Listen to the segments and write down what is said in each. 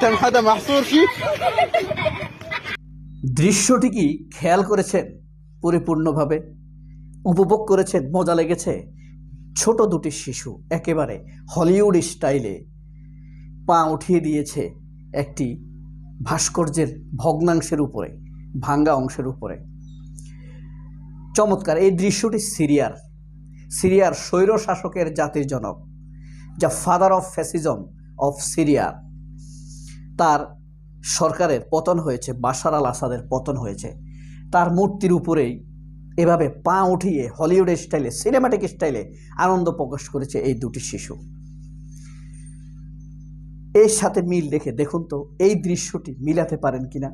كان حدا محصور فيه দৃশ্যটি কি খেয়াল করেছেন পরিপূর্ণভাবে উপভোগ করেছেন মজা লেগেছে ছোট দুটি শিশু একেবারে হলিউড স্টাইলে পা উঠিয়ে দিয়েছে একটি ভাস্কর্যের ভগ্নাংশের উপরে ভাঙ্গা অংশের উপরে চমৎকার এই দৃশ্যটি সিরিয়ার সিরিয়ার স্বৈর শাসকের জাতির জনক যা father of fascism of Syria. তার সরকারের পতন হয়েছে, বাশার আল আসাদের পতন হয়েছে। তার মূর্তির উপরেই এভাবে পা উঠিয়ে হলিউড স্টাইলে, সিনেমাটিক স্টাইলে আনন্দ প্রকাশ করেছে এই দুটি শিশু। এর সাথে মিল রেখে দেখুন তো, এই দৃশ্যটি মিলাতে পারেন কিনা?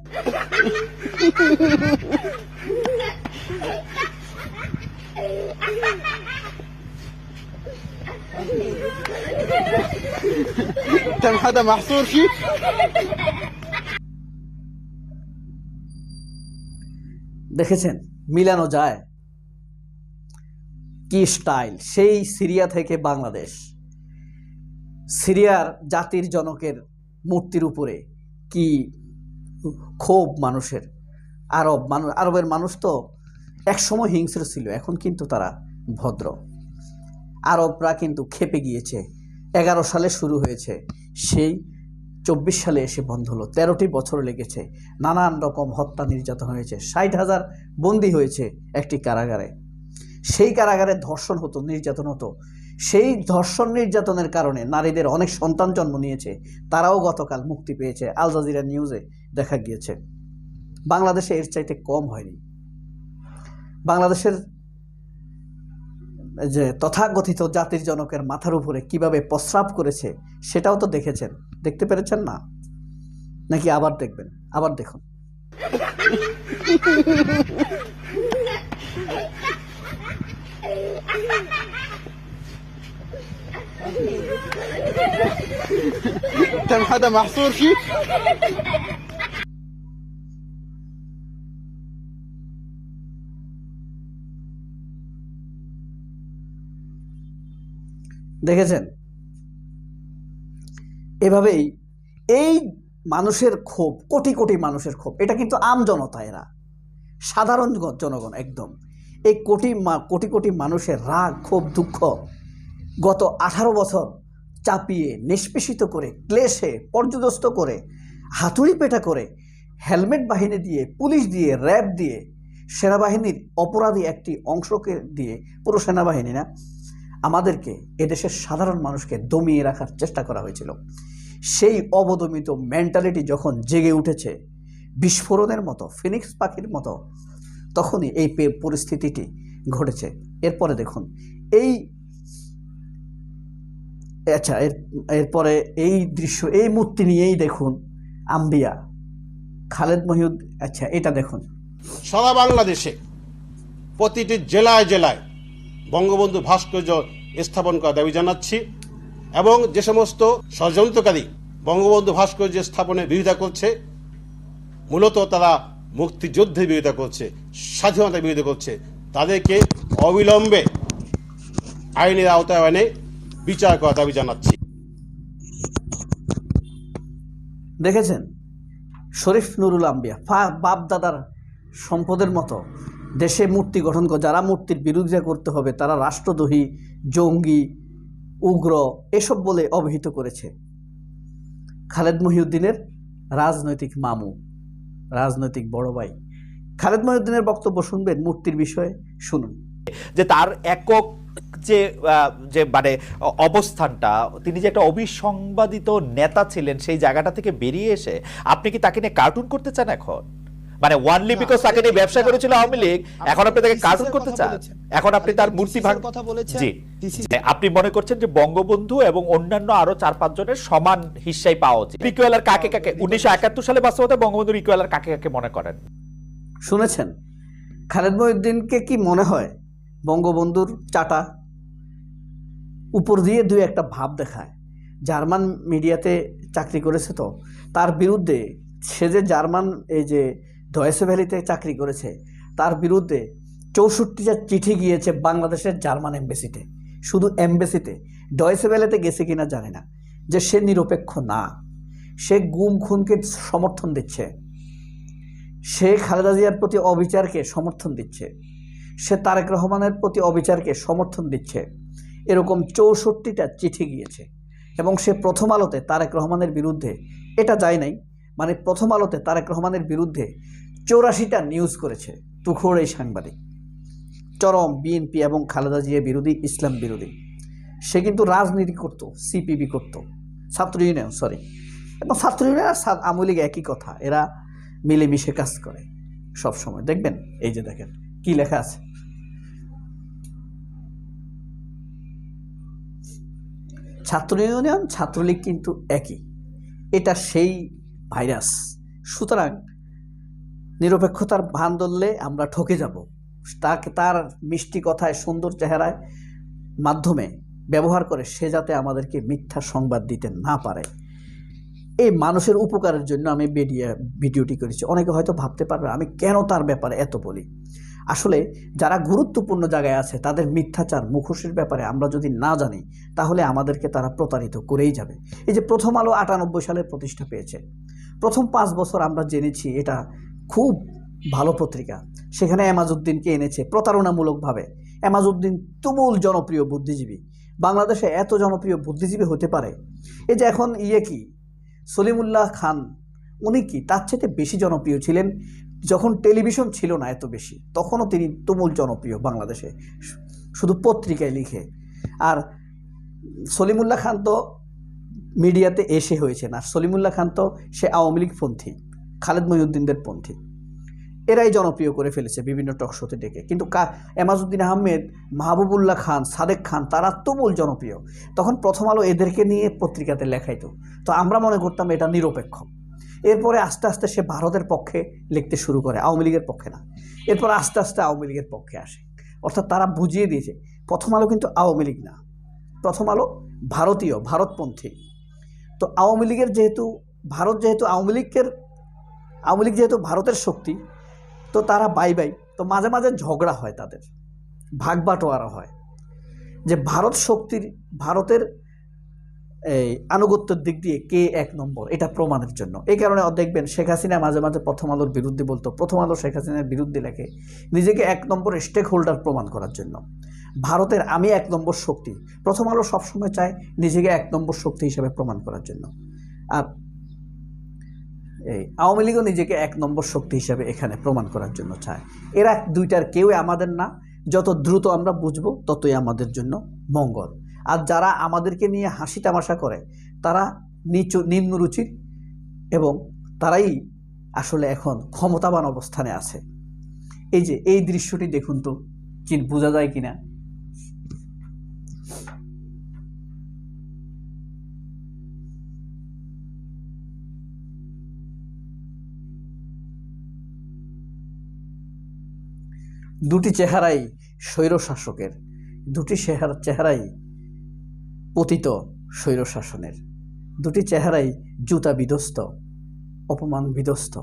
كان حدا محصور فيه দেখেছেন মিলানো যায় কি স্টাইল সেই সিরিয়া থেকে বাংলাদেশ সিরিয়ার জাতির জনকের মূর্তির উপরে কি ক্ষোভ মানুষের আরব মানুষ আরবের মানুষ তো একসময় হিংস্র ছিল এখন কিন্তু তারা ভদ্র আরবরা কিন্তু খেপে গিয়েছে এগারো সালে শুরু হয়েছে সেই চব্বিশ সালে এসে বন্ধ হলো। তেরোটি বছর লেগেছে। নানান রকম হত্যা নির্যাতন হয়েছে। ষাট হাজার বন্দি হয়েছে একটি কারাগারে। সেই কারাগারে ধর্ষণ হতো, নির্যাতন হতো। সেই ধর্ষণ নির্যাতনের কারণে নারীদের অনেক সন্তান জন্ম নিয়েছে। তারাও গতকাল মুক্তি পেয়েছে। আল জাজিরা নিউজে দেখা গিয়েছে। বাংলাদেশে এর চাইতে কম হয়নি। বাংলাদেশের যে তথাকথিত জাতির জনকের মাথার উপরে কিভাবে প্রস্রাব করেছে সেটাও তো দেখেছেন দেখতে পেরেছেন না নাকি আবার দেখবেন আবার দেখুন كان حدا محصور فيه দেখেছেন? এভাবেই এই মানুষের ক্ষোভ, কোটি কোটি মানুষের ক্ষোভ, এটা কিন্তু আম জনতা এরা। সাধারণ জনগণ, একদম। এই কোটি কোটি কোটি মানুষের রাগ, ক্ষোভ, দুঃখ গত আঠারো বছর চাপিয়ে, নিষ্পেষিত করে, ক্লেশে, পর্যদস্ত করে, হাতুড়ি পেটা করে, হেলমেট বাহিনী দিয়ে, পুলিশ দিয়ে, র্যাব দিয়ে, সেনাবাহিনীর অপরাধী একটি অংশকে দিয়ে, পুরো সেনাবাহিনী না আমাদেরকে এদেশের সাধারণ মানুষকে দমিয়ে রাখার চেষ্টা করা হয়েছিল। সেই অবদমিত মেন্টালিটি যখন জেগে উঠেছে বিস্ফোরণের মতো ফিনিক্স পাখির মতো, তখনই এই পরিস্থিতিটি ঘটেছে। এরপরে দেখুন, এই আচ্ছা এর এরপরে এই দৃশ্য, এই মূর্তি নিয়েই দেখুন আম্বিয়া, খালেদ মহিউদ আচ্ছা এটা দেখুন। সারা বাংলাদেশে প্রতিটি জেলায় জেলায় বঙ্গবন্ধু ভাস্কর্য স্থাপন করার দাবি জানাচ্ছি এবং যে সমস্ত ষড়যন্ত্রকারী বঙ্গবন্ধু ভাস্কর্য স্থাপনের বিরোধিতা করছে, মূলত তারা মুক্তিযুদ্ধের বিরোধিতা করছে, স্বাধীনতার বিরোধিতা করছে, তাদেরকে অবিলম্বে আইনের আওতায় এনে বিচার করার দাবি জানাচ্ছি। দেখেছেন? শরীফ নুরুল আম্বিয়া বাপ দাদার সম্পদের মতো দেশে মূর্তি গঠন করে, যারা মূর্তির বিরোধিতা করতে হবে, তারা রাষ্ট্রদ্রোহী, জঙ্গি, উগ্র এসব বলে অবহিত করেছে। খালেদ মহিউদ্দিনের রাজনৈতিক মামু, রাজনৈতিক বড় ভাই। খালেদ মহিউদ্দিনের বক্তব্য শুনবেন মূর্তির বিষয়ে, শুনুন। যে তার একক যে যে মানে অবস্থানটা, তিনি যে একটা অবিসংবাদিত নেতা ছিলেন সেই জায়গাটা থেকে বেরিয়ে এসে, আপনি কি তাকে নিয়ে কার্টুন করতে চান এখন? মানে ওয়ানলি বিকজ তাকে নিয়ে ব্যবসা করেছিল আওয়ামী লীগ এখন আপনি তাকে কার্টুন করতে চান। এখন আপনি তার মূর্তি ভাগ কথা বলেছেন। জি। আপনি মনে করছেন যে বঙ্গবন্ধু এবং অন্যান্য আরও চার পাঁচ জনের সমান হিসাই পাওয়া উচিত। ইকুয়ালার কাকে কাকে উনিশশো একাত্তর সালে বাস্তবতা বঙ্গবন্ধুর ইকুয়ালার কাকে কাকে মনে করেন? শুনেছেন? খালেদ মহিউদ্দিনকে কি মনে হয় বঙ্গবন্ধুর চাটা? উপর দিয়ে দুই একটা ভাব দেখায়। জার্মান মিডিয়াতে চাকরি করেছে তো। তার বিরুদ্ধে সে যে জার্মান এই যে ডয়েসে ভ্যালিতে চাকরি করেছে। তার বিরুদ্ধে চৌষট্টিটা চিঠি গিয়েছে বাংলাদেশের জার্মান এমবেসিতে। শুধু এমবেসিতে ডয়েসে ভ্যালিতে গেছে কিনা জানে না। যে সে নিরপেক্ষ না। সে গুম, খুনকে সমর্থন দিচ্ছে। সে খালেদা জিয়ার প্রতি অবিচারকে সমর্থন দিচ্ছে। সে তারেক রহমানের প্রতি অবিচারকে সমর্থন দিচ্ছে। এরকম চৌষট্টিটা চিঠি গিয়েছে। এবং সে প্রথম আলোতে তারেক রহমানের বিরুদ্ধে, এটা যায় নাই। মানে প্রথম আলোতে তারেক রহমানের বিরুদ্ধে চৌরাশিটা নিউজ করেছে তুখোর এই সাংবাদিক। চরম বিএনপি এবং খালেদা জিয়া বিরোধী, ইসলাম বিরোধী। সে কিন্তু রাজনীতি করতো সিপিবি করতো। ছাত্র ইউনিয়ন সরি এবং ছাত্র ইউনিয়ন আর আওয়ামী লীগ একই কথা, এরা মিলেমিশে কাজ করে সব সময় দেখবেন, এই যে দেখেন, কি লেখা আছে? ছাত্র ইউনিয়ন ছাত্রলীগ কিন্তু একই। এটা সেই ভাইরাস। সুতরাং নিরপেক্ষতার ভান ধরলে আমরা ঠকে যাব। তাকে, তার মিষ্টি কথায়, সুন্দর চেহারায় মাধ্যমে ব্যবহার করে সে যাতে আমাদেরকে মিথ্যা সংবাদ দিতে না পারে। এই মানুষের উপকারের জন্য আমি ভিডিও, ভিডিওটি করেছি। অনেকে হয়তো ভাবতে পারবে, আমি কেন তার ব্যাপারে এত বলি? আসলে যারা গুরুত্বপূর্ণ জায়গায় আছে, তাদের মিথ্যাচার, মুখোশের ব্যাপারে আমরা যদি না জানি, তাহলে আমাদেরকে তারা প্রতারিত করেই যাবে। এই যে প্রথম আলো আটানব্বই সালে প্রতিষ্ঠা পেয়েছে। প্রথম পাঁচ বছর আমরা জেনেছি এটা খুব ভালো পত্রিকা। সেখানে এমাজউদ্দিনকে এনেছে প্রতারণামূলকভাবে। এমাজউদ্দিন তুমুল জনপ্রিয় বুদ্ধিজীবী। বাংলাদেশে এত জনপ্রিয় বুদ্ধিজীবী হতে পারে? এই যে এখন ইয়ে কি? সলিমুল্লাহ খান, উনি কি তার চাইতে বেশি জনপ্রিয় ছিলেন? যখন টেলিভিশন ছিল না এত বেশি, তখনও তিনি তুমুল জনপ্রিয় বাংলাদেশে। শুধু পত্রিকায় লিখে। আর সলিমুল্লাহ খান তো মিডিয়াতে এসে হয়েছে না। সলিমুল্লাহ খান তো সে আওয়ামী লীগ পন্থী, খালেদ মহিউদ্দিনদের পন্থী। এরাই জনপ্রিয় করে ফেলেছে বিভিন্ন টকশোতে ডেকে। কিন্তু কা এমাজউদ্দিন আহমেদ, মাহবুবুল্লাহ খান, সাদেক খান, তারা তুমুল জনপ্রিয়। তখন প্রথম আলো এদেরকে নিয়ে পত্রিকাতে লেখাইতো। তো আমরা মনে করতাম এটা নিরপেক্ষ। এরপরে আস্তে আস্তে সে ভারতের পক্ষে লিখতে শুরু করে, আওয়ামী লীগের পক্ষে না। এরপর আস্তে আস্তে আওয়ামী লীগের পক্ষে আসে। অর্থাৎ তারা বুঝিয়ে দিয়েছে, প্রথম আলো কিন্তু আওয়ামী লীগ না। প্রথম আলো ভারতীয়, ভারতপন্থী। তো আওয়ামী লীগের যেহেতু, ভারত যেহেতু আওয়ামী লীগের, আওয়ামী লীগ যেহেতু ভারতের শক্তি, তো তারা বাই বাই, তো মাঝে মাঝে ঝগড়া হয় তাদের, ভাগ বাটোয়ারা হয়। যে ভারত শক্তির, ভারতের এই আনুগত্যের দিক দিয়ে কে এক নম্বর? এটা প্রমাণের জন্য। এই কারণে দেখবেন শেখ হাসিনা মাঝে মাঝে প্রথম আলোর বিরুদ্ধে বলতো, প্রথম আলো শেখ হাসিনার বিরুদ্ধে লেখে, নিজেকে এক নম্বর স্টেক হোল্ডার প্রমাণ করার জন্য। ভারতের আমি এক নম্বর শক্তি, প্রথম আলো সবসময় চায় নিজেকে এক নম্বর শক্তি হিসেবে প্রমাণ করার জন্য। আর এই আওয়ামী লীগও নিজেকে এক নম্বর শক্তি হিসেবে এখানে প্রমাণ করার জন্য চায়। এরা দুইটার কেউই আমাদের না, যত দ্রুত আমরা বুঝব ততই আমাদের জন্য মঙ্গল। আর যারা আমাদেরকে নিয়ে হাসি তামাশা করে, তারা নিচু নিম্নরুচির এবং তারাই আসলে এখন ক্ষমতাবান অবস্থানে আছে। এই যে, এই দৃশ্যটি দেখুন তো, কি বোঝা যায় কিনা? দুটি চেহারাই স্বৈরশাসকের, দুটি চেহারা চেহারাই পতিত স্বৈরশাসনের। দুটি চেহারাই জুতা বিধ্বস্ত, অপমান বিধ্বস্ত।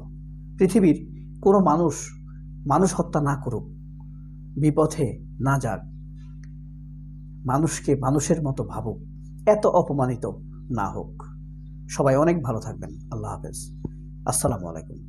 পৃথিবীর কোনো মানুষ মানুষ হত্যা না করুক, বিপথে না যাক। মানুষকে মানুষের মতো ভাবুক, এত অপমানিত না হোক। সবাই অনেক ভালো থাকবেন। আল্লাহ হাফেজ। আসসালামু আলাইকুম।